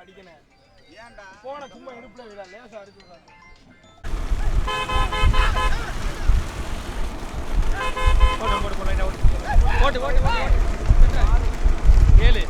ஏப்பா அடிக்கணும் போன சும்மா இடுப்புல விடா லேசா அடிச்சு விடுறாங்க போட்டு போட்டு போட்டு போட்டு. ஏழு.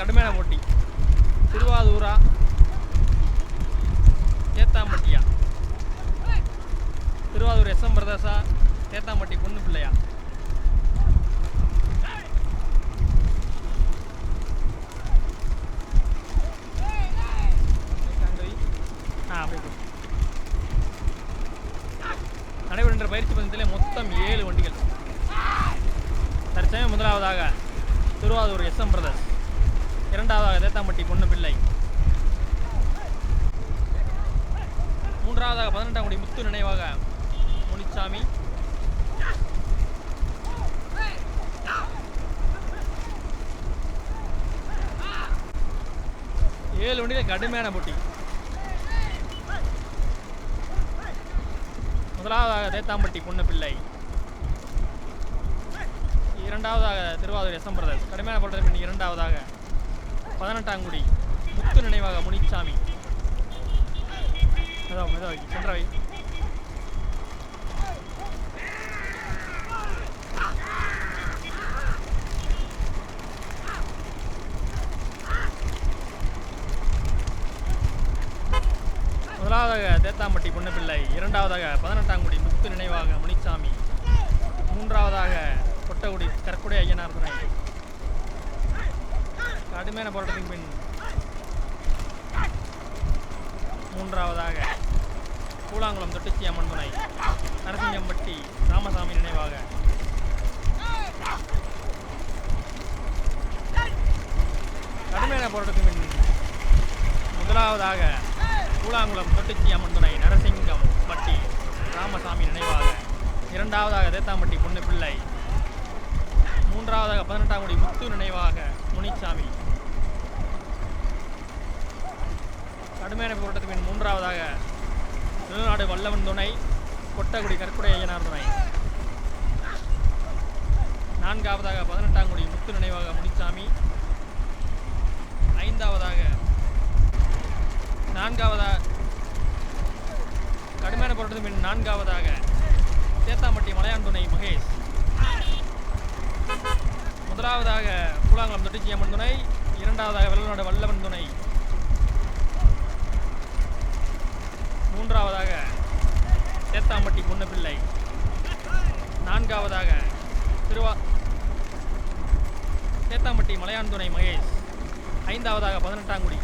கடுமையான போட்டி திருவாதூரா தேத்தாம்பட்டியா திருவாதூர் எஸ்எம் பிரதர்ஸா தேத்தாம்பட்டி பொண்ணு பிள்ளையா. நடைபெறுகின்ற பயிற்சி பந்தயத்திலே மொத்தம் ஏழு வண்டிகள். தற்சமயம் முதலாவதாக திருவாரூர் எஸ்எம் பிரதர்ஸ் இரண்டாவதாக தேத்தாம்பட்டி பொண்ணு பிள்ளை மூன்றாவதாக பதினெட்டாம் குடி முத்து நினைவாக முனிச்சாமி. ஏழு வண்டிகள் கடுமையான போட்டி. முதலாவதாக தேத்தாம்பட்டி பொண்ணு பிள்ளை இரண்டாவதாக திருவாரூர் எஸ்எம் பிரதர்ஸ். கடுமையான போட்டது பின் இரண்டாவதாக. பதினெட்டாம் குடி முத்து நினைவாக முனிச்சாமி. சென்றவை முதலாவதாக தேத்தாம்பட்டி பொன்னப்பிள்ளை இரண்டாவதாக பதினெட்டாம் குடி முத்து நினைவாக முனிச்சாமி. மூன்றாவதாக கொட்டகுடி கற்குடி ஐயனார் துணை. கடுமையான போராட்டத்தின் பின் மூன்றாவதாக கூழாங்குளம் தொட்டுச்சி அம்மன் துணை நரசிங்கம்பட்டி ராமசாமி நினைவாக. கடுமையான போராட்டத்தின் பின் முதலாவதாக கூழாங்குளம் தொட்டுச்சி அம்மன் துணை நரசிங்கம் பட்டி ராமசாமி நினைவாக. இரண்டாவதாக தேத்தாம்பட்டி பொண்ணு பிள்ளை மூன்றாவதாக பதினெட்டாம் குடி முத்து நினைவாக முனிச்சாமி. கடுமையான போராட்டத்தின் பின் மூன்றாவதாக திருநாடு வல்லவன் துணை கொட்டகுடி கற்குடை ஐயனார் துணை. நான்காவதாக பதினெட்டாம் குடி முத்து நினைவாக முனிசாமி ஐந்தாவதாக நான்காவதாக கடுமையான போராட்டத்தின் பின் நான்காவதாக சேத்தாம்பட்டி மலையான் துணை மகேஷ். முதலாவதாக கூழாங்குளம் தொட்டிச்சியம்மன் துணை இரண்டாவதாக வெள்ளநாடு வல்லவன் துணை. மூன்றாவதாக சேத்தாம்பட்டி முன்னப்பிள்ளை. நான்காவதாக திருவா சேத்தாம்பட்டி மலையான் துணை மகேஷ். ஐந்தாவதாக பதினெட்டாங்குடி.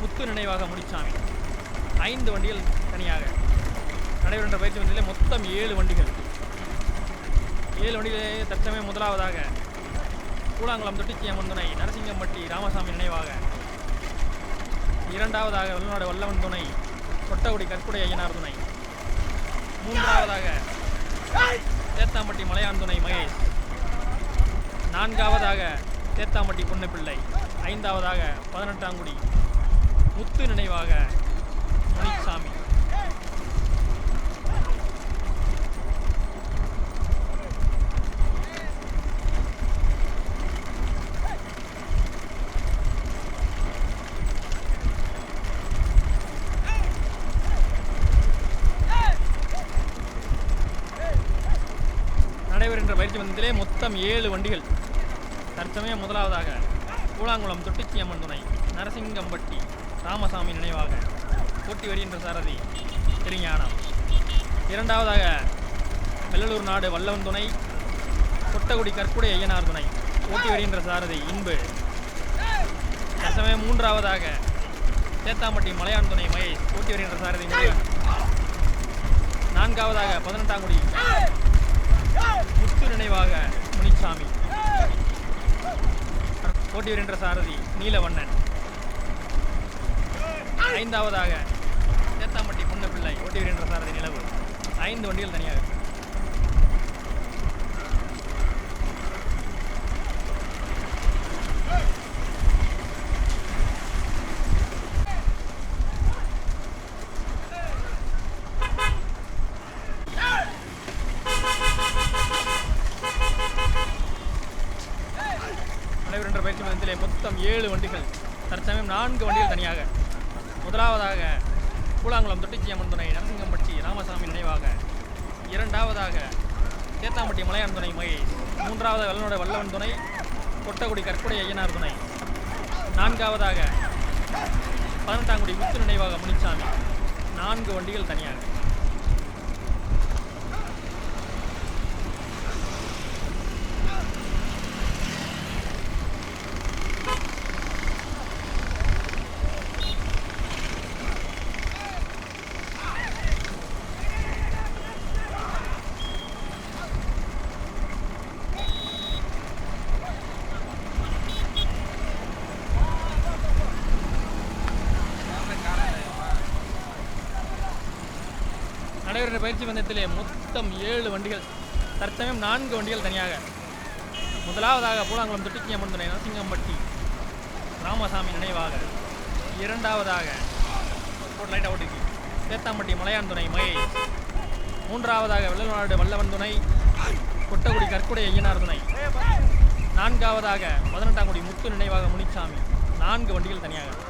முத்து நினைவாக முடிச்சாமி. ஐந்து வண்டிகள் தனியாக. நடைபெறுகின்ற பயிற்சி வண்டியிலே மொத்தம் ஏழு வண்டிகள். ஏழு வண்டிகளே தற்சமயம் முதலாவதாக கூழாங்குளம் தொட்டிச்சி அம்மன் துணை நரசிங்கம்பட்டி ராமசாமி நினைவாக. இரண்டாவதாக வெளிநாடு வல்லவன் துணை கொட்டகுடி கற்குடை ஐயனார் துணை. மூன்றாவதாக தேத்தாம்பட்டி மலையான் துணை மகேஷ். நான்காவதாக தேத்தாம்பட்டி பொன்னுப்பிள்ளை. ஐந்தாவதாக பதினெட்டாங்குடி. முத்து நினைவாக முனிசாமி வந்ததிலே மொத்தம் ஏழு வண்டிகள். தற்சமயம் முதலாவதாக கூழாங்குளம் தொட்டிச்சி அம்மன் துணை நரசிங்கம்பட்டி ராமசாமி நினைவாக போட்டி வருகின்ற சாரதி திருஞானம். இரண்டாவதாக வெள்ளலூர் நாடு வல்லவன் துணை கொட்டகுடி கற்குடை ஐயனார் துணை போட்டி வருகின்ற சாரதி இன்பு. தற்சமயம் மூன்றாவதாக சேத்தாம்பட்டி மலையான் துணை மகேஷ் போட்டி வருகின்ற சாரதி முருகன். நான்காவதாக பதினெட்டாங்குடி முத்து நினைவாக முனிசாமி போட்டி வருகின்ற சாரதி நீலவண்ணன். ஐந்தாவதாக சேத்தாம்பட்டி பொண்ணு பிள்ளை ஓட்டி வருகின்ற சாரதி நிலவு. ஐந்து வண்டிகள் தனியாக நடைபெறுகின்ற பயிற்சி மையத்திலே மொத்தம் ஏழு வண்டிகள் தற்சமயம் நான்கு வண்டிகள் தனியாக முதலாவதாக துணை நரசிங்கம்பட்டி ராமசாமி நினைவாக. இரண்டாவதாக சேத்தாம்பட்டி மலையான் துணை மகேஷ். மூன்றாவது வெள்ளனோட வல்லவன் துணை. கொட்டகுடி கற்குடை ஐயனார் துணை. நான்காவதாக பதினெட்டாங்குடி முத்து நினைவாக முனிச்சாமி. நான்கு வண்டிகள் தனியாக. என்ற பயிற்சி பந்தயத்திலே மொத்தம் ஏழு வண்டிகள் தற்சமயம் நான்கு வண்டிகள் தனியாக. முதலாவதாக பூலாங்குளம் துட்டிக்கிய அம்மன் துணை நரசிங்கம்பட்டி ராமசாமி நினைவாக இரண்டாவதாக போட்டு லைட்டாக ஓட்டிக்கு சேத்தாம்பட்டி மலையான் துணை மகேஷ் மூன்றாவதாக வெள்ளநாடு வல்லவன் துணை. கொட்டகுடி கற்குடை ஐயனார் துணை. நான்காவதாக பதினெட்டாங்குடி முத்து நினைவாக முனிச்சாமி. நான்கு வண்டிகள் தனியாக.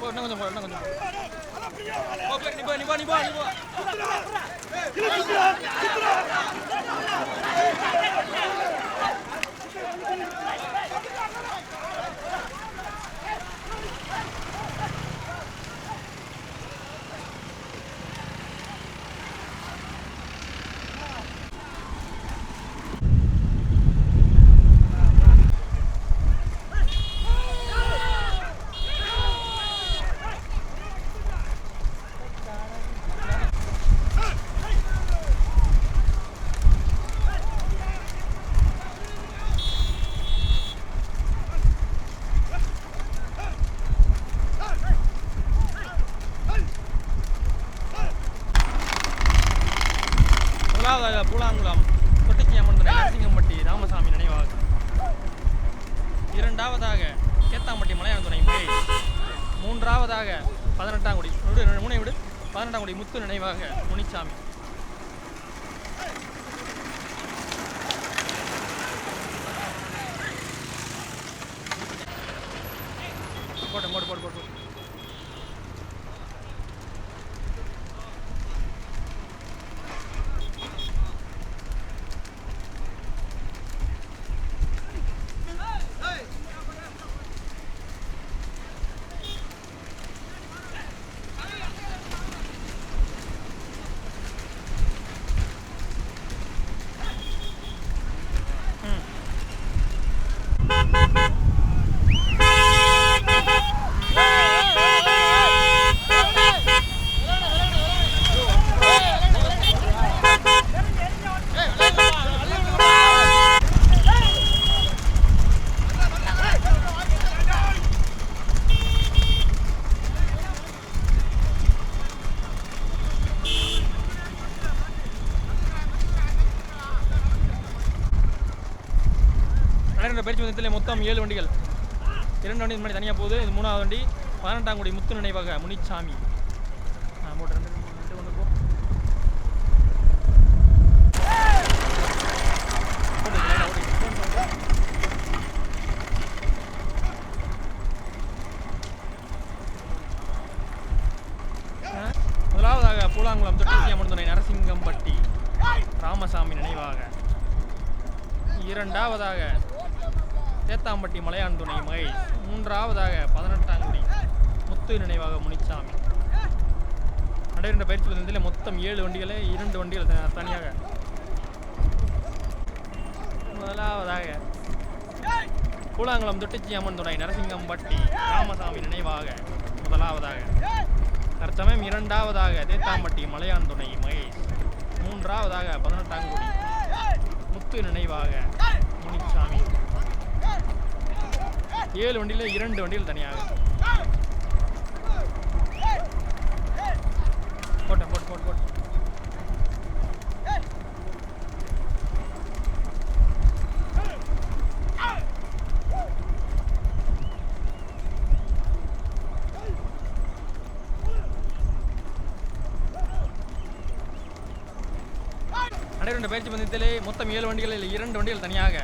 Bo, 那个，我有那个 ni, bo, nengok ni. Bo. முதலாவதாக பதினெட்டாம் குடி. மூணை விடு. பதினெட்டாம் குடி முத்து நினைவாக முனிச்சாமி. நடைபெற்ற மொத்தம் ஏழு வண்டிகள். இரண்டு வண்டி தனியாக போகுது. இது மூணாவது வண்டி. பதினெட்டாம் குடி முத்து நினைவாக முனிச்சாமி ஆ, போட்டு ரெண்டு ரெண்டு ஒன்று போ போட்டு லைனா ஓடி. போட்டு, போட்டு. ஆ, முதலாவதாக பூலாங்குளம் தொட்டி அமர்ந்துனை நரசிங்கம்பட்டி ராமசாமி நினைவாக இரண்டாவதாக தேத்தாம்பட்டி மலையான் துணை மகேஷ் மூன்றாவதாக பதினெட்டாங்குடி முத்து நினைவாக முனிச்சாமி. நடைபெற்ற பயிற்சி பந்தயத்தில் மொத்தம் ஏழு வண்டிகளே இரண்டு வண்டிகள் தனியாக. முதலாவதாக கூழாங்குளம் தொட்டிச்சி அம்மன் துணை நரசிங்கம்பட்டி ராமசாமி நினைவாக முதலாவதாக. தற்சமயம் இரண்டாவதாக தேத்தாம்பட்டி மலையான் துணை மகேஷ் மூன்றாவதாக பதினெட்டாங்குடி முத்து நினைவாக முனிச்சாமி ஏழு வண்டியில் இரண்டு வண்டிகள் தனியாக. போட்டேன் போட்டு போட்டு போட்டு. நடைபெற்ற பயிற்சி பந்தயத்திலே மொத்தம் ஏழு வண்டிகளில் இரண்டு வண்டிகள் தனியாக.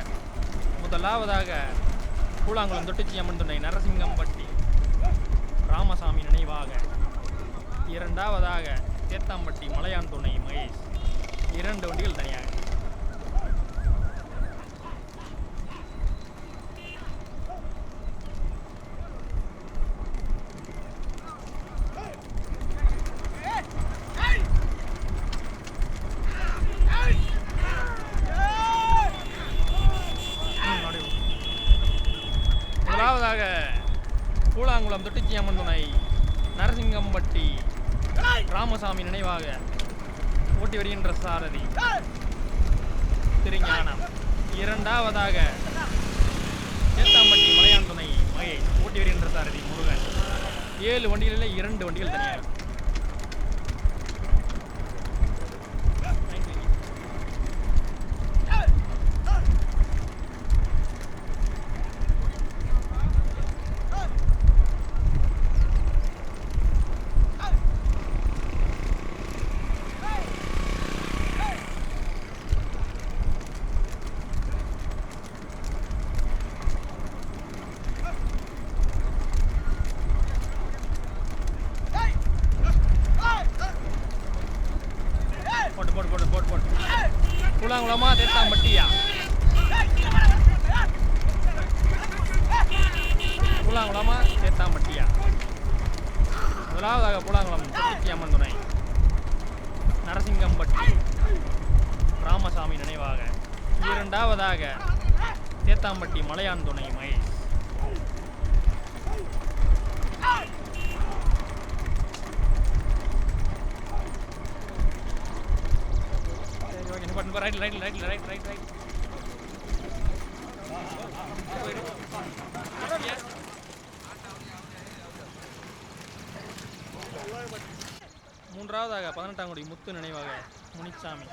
முதலாவதாக கூழாங்குளம் தொட்டிச்சி அம்மன் துணை நரசிங்கம்பட்டி. ராமசாமி நினைவாக. இரண்டாவதாக தேத்தாம்பட்டி மலையான் துணை மகேஷ். இரண்டு வண்டிகள் தனியாக. முதலாவதாக கூழாங்குளம் தொட்டிச்சியம்மன் துணை நரசிங்கம்பட்டி ராமசாமி நினைவாக ஓட்டி வருகின்ற சாரதி. திருஞானம். இரண்டாவதாக சேத்தாம்பட்டி மலையான் துணை மகேஷ் ஓட்டி வருகின்ற சாரதி முருகன். ஏழு வண்டிகளில் இரண்டு வண்டிகள் தனியாக போட்டு போட்டு போட்டு போட்டு போட்டு கூழாங்குளமா தேத்தாம்பட்டியா? கூழாங்குளமா தேத்தாம்பட்டியா? முதலாவதாக கூழாங்குளம் தொட்டிச்சி அம்மன் துணை. நரசிங்கம்பட்டி ராமசாமி நினைவாக. இரண்டாவதாக தேத்தாம்பட்டி மலையான் துணை மகேஷ். இப்போ right right right right right right மூன்றாவதாக பதினெட்டாம் குடி முத்து நினைவாக முனிச்சாமி.